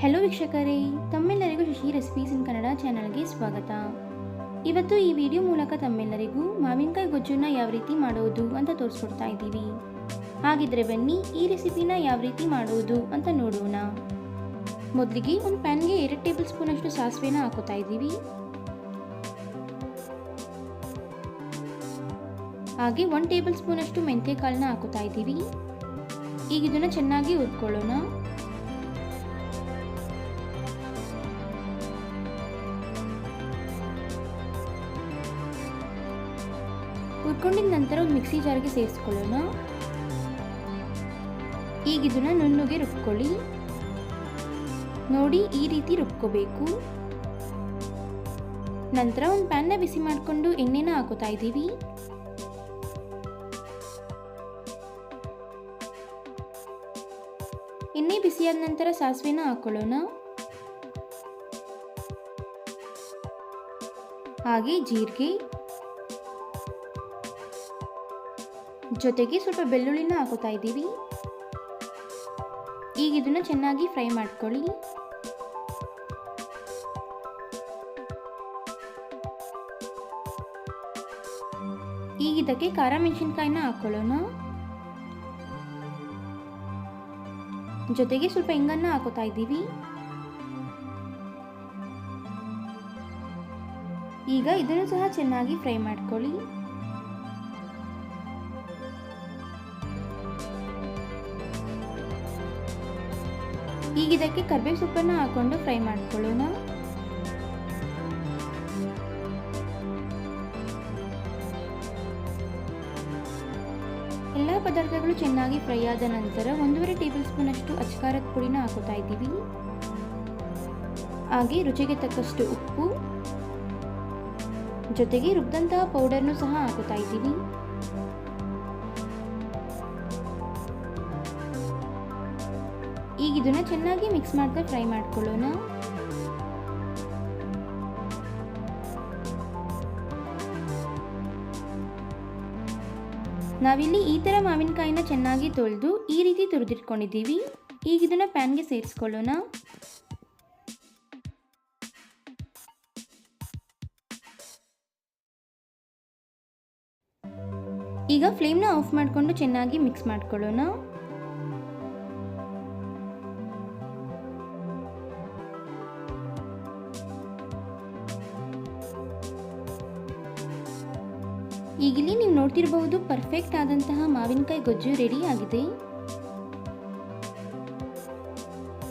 Hello ವೀಕ್ಷಕರೇ, ತಮ್ಮೆಲ್ಲರಿಗೂ Shashi recipes ಇನ್ ಕನ್ನಡ ಚಾನಲ್ಗೆ ಸ್ವಾಗತ. ಇವತ್ತು ಈ ವಿಡಿಯೋ ಮೂಲಕ ತಮ್ಮೆಲ್ಲರಿಗೂ ಮಾವಿನಕಾಯಿ ಗೊಜ್ಜನ್ನ ಯಾವ ರೀತಿ ಮಾಡೋದು ಅಂತ ತೋರಿಸ್ಕೊಡ್ತಾ ಇದ್ದೀವಿ. ಹಾಗಿದ್ರೆ ಬನ್ನಿ ಈ ರೆಸಿಪಿನ ಯಾವ ರೀತಿ ಮಾಡೋದು ಅಂತ ನೋಡೋಣ. ಮೊದಲಿಗೆ ಒಂದು ಪ್ಯಾನ್ಗೆ ಎರಡು ಟೇಬಲ್ ಸ್ಪೂನ್ ಅಷ್ಟು ಸಾಸಿವೆನ ಹಾಕೋತಾ ಇದ್ದೀವಿ. ಹಾಗೆ ಒನ್ ಟೇಬಲ್ ಸ್ಪೂನ್ ಅಷ್ಟು ಮೆಂತ್ಯ ಕಾಳನ್ನ ಹಾಕೋತಾ ಇದ್ದೀವಿ. ಈಗ ಇದನ್ನು ಚೆನ್ನಾಗಿ ಹುರ್ಕೊಳ್ಳೋಣ. ಹುರ್ಕೊಂಡಿದ ನಂತರ ಒಂದು ಮಿಕ್ಸಿ ಜಾರಿಗೆ ಸೇರಿಸ್ಕೊಳ್ಳೋಣ. ಈಗ ಇದನ್ನ ನುಣ್ಣಗೆ ರುಬ್ಕೊಳ್ಳಿ. ನೋಡಿ, ಈ ರೀತಿ ರುಬ್ಕೋಬೇಕು. ನಂತರ ಒಂದು ಪ್ಯಾನ್ನ ಬಿಸಿ ಮಾಡಿಕೊಂಡು ಎಣ್ಣೆನ ಹಾಕೋತಾ ಇದ್ದೀವಿ. ಎಣ್ಣೆ ಬಿಸಿಯಾದ ನಂತರ ಸಾಸಿವೆನ ಹಾಕೊಳ್ಳೋಣ. ಹಾಗೆ ಜೀರಿಗೆ ಜೊತೆಗೆ ಸ್ವಲ್ಪ ಬೆಳ್ಳುಳ್ಳಿನ ಹಾಕೋತಾ ಇದ್ದೀವಿ. ಈಗ ಇದನ್ನು ಚೆನ್ನಾಗಿ ಫ್ರೈ ಮಾಡ್ಕೊಳ್ಳಿ. ಈಗ ಇದಕ್ಕೆ ಖಾರ ಮೆಣಸಿನ್ಕಾಯಿನ ಹಾಕೊಳ್ಳೋಣ. ಜೊತೆಗೆ ಸ್ವಲ್ಪ ಹಿಂಗನ್ನ ಹಾಕೋತಾ ಇದ್ದೀವಿ. ಈಗ ಇದನ್ನು ಸಹ ಚೆನ್ನಾಗಿ ಫ್ರೈ ಮಾಡ್ಕೊಳ್ಳಿ. ಈಗ ಇದಕ್ಕೆ ಕರ್ಬೇವು ಸೊಪ್ಪನ್ನು ಹಾಕೊಂಡು ಫ್ರೈ ಮಾಡ್ಕೊಳ್ಳೋಣ. ಎಲ್ಲ ಪದಾರ್ಥಗಳು ಚೆನ್ನಾಗಿ ಫ್ರೈ ಆದ ನಂತರ ಒಂದೂವರೆ ಟೇಬಲ್ ಸ್ಪೂನ್ ಅಷ್ಟು ಅಚ್ಕಾರದ ಪುಡಿನ ಹಾಕೋತಾ ಇದ್ದೀವಿ. ಹಾಗೆ ರುಚಿಗೆ ತಕ್ಕಷ್ಟು ಉಪ್ಪು ಜೊತೆಗೆ ರುಬ್ಬಿದಂತಹ ಪೌಡರ್ನು ಸಹ ಹಾಕೋತಾ ಇದ್ದೀವಿ. ಈಗ ಇದನ್ನ ಚೆನ್ನಾಗಿ ಮಿಕ್ಸ್ ಮಾಡ್ತಾ ಫ್ರೈ ಮಾಡ್ಕೊಳ್ಳೋಣ. ನಾವಿಲ್ಲಿ ಈ ಥರ ಮಾವಿನಕಾಯಿನ ಚೆನ್ನಾಗಿ ತೊಳೆದು ಈ ರೀತಿ ತುರಿದಿಟ್ಕೊಂಡಿದ್ದೀವಿ. ಈಗ ಇದನ್ನ ಪ್ಯಾನ್ಗೆ ಸೇರಿಸ್ಕೊಳ್ಳೋಣ. ಈಗ ಫ್ಲೇಮ್ನ ಆಫ್ ಮಾಡಿಕೊಂಡು ಚೆನ್ನಾಗಿ ಮಿಕ್ಸ್ ಮಾಡ್ಕೊಳ್ಳೋಣ. ಈಗಿಲ್ಲಿ ನೀವು ನೋಡ್ತಿರಬಹುದು ಪರ್ಫೆಕ್ಟ್ ಆದಂತಹ ಮಾವಿನಕಾಯಿ ಗೊಜ್ಜು ರೆಡಿ ಆಗಿದೆ.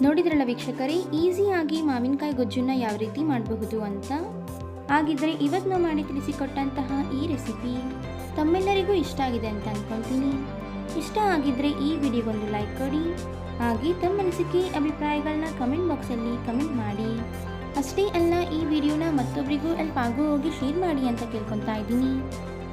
ನೋಡಿದ್ರಲ್ಲ ವೀಕ್ಷಕರೇ ಈಸಿಯಾಗಿ ಮಾವಿನಕಾಯಿ ಗೊಜ್ಜನ್ನ ಯಾವ ರೀತಿ ಮಾಡಬಹುದು ಅಂತ? ಹಾಗಿದ್ರೆ ಇವತ್ತು ನಾವು ಮಾಡಿ ತಿಳಿಸಿಕೊಟ್ಟಂತಹ ಈ ರೆಸಿಪಿ ತಮ್ಮೆಲ್ಲರಿಗೂ ಇಷ್ಟ ಆಗಿದೆ ಅಂತ ಅನ್ಕೊಂತೀನಿ. ಇಷ್ಟ ಆಗಿದ್ರೆ ಈ ವಿಡಿಯೋಗೊಂದು ಲೈಕ್ ಕೊಡಿ. ಹಾಗೆ ತಮ್ಮ ಅನಿಸಿಕೆ ಅಭಿಪ್ರಾಯಗಳನ್ನ ಕಮೆಂಟ್ ಬಾಕ್ಸಲ್ಲಿ ಕಮೆಂಟ್ ಮಾಡಿ. ಅಷ್ಟೇ ಅಲ್ಲ, ಈ ವಿಡಿಯೋನ ಮತ್ತೊಬ್ಬರಿಗೂ ಹೆಲ್ಪ್ ಆಗೋ ಹೋಗಿ ಶೇರ್ ಮಾಡಿ ಅಂತ ಕೇಳ್ಕೊತಾ ಇದ್ದೀನಿ.